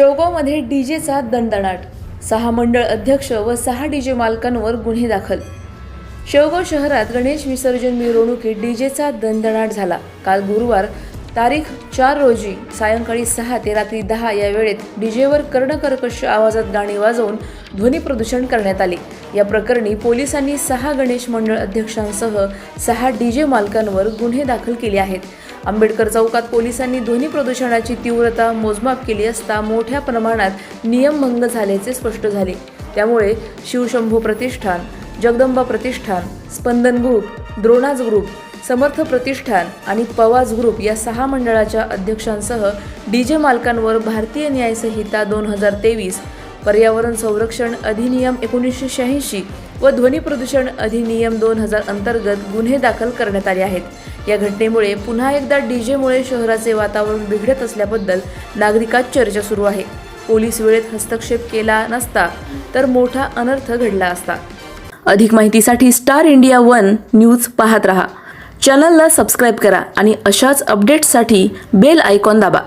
शेवगावमध्ये डीजेचा दणदणाट. सहा मंडळ अध्यक्ष व सहा डीजे मालकांवर गुन्हे दाखल. शेवगाव शहरात गणेश विसर्जन मिरवणुकीत डीजेचा दणदणाट झाला. काल गुरुवार तारीख चार रोजी सायंकाळी सहा ते रात्री दहा या वेळेत डीजेवर कर्णकर्कश आवाजात गाणी वाजवून ध्वनी प्रदूषण करण्यात आले. या प्रकरणी पोलिसांनी सहा गणेश मंडळ अध्यक्षांसह सहा डीजे मालकांवर गुन्हे दाखल केले आहेत. आंबेडकर चौकात पोलिसांनी ध्वनी प्रदूषणाची तीव्रता मोजमाप केली असता मोठ्या प्रमाणात नियमभंग झाल्याचे स्पष्ट झाले. त्यामुळे शिवशंभू प्रतिष्ठान जगदंबा प्रतिष्ठान स्पंदन ग्रुप द्रोणाज ग्रुप समर्थ प्रतिष्ठान आणि पवाज ग्रुप या सहा मंडळाच्या अध्यक्षांसह डीजे मालकांवर भारतीय न्यायसंहिता दोन हजार तेवीस पर्यावरण संरक्षण अधिनियम एकोणीसशे शहाऐंशी व ध्वनी प्रदूषण अधिनियम दोन हजार अंतर्गत गुन्हे दाखल करण्यात आले आहेत. या घटनेमुळे पुन्हा एकदा डीजेमुळे शहराचे वातावरण बिघडत असल्याबद्दल नागरिकात चर्चा सुरू आहे. पोलीस वेळेत हस्तक्षेप केला नसता तर मोठा अनर्थ घडला असता. अधिक माहितीसाठी स्टार इंडिया वन न्यूज पाहत रहा. चॅनलला सबस्क्राईब करा आणि अशाच अपडेट्ससाठी बेल आयकॉन दाबा.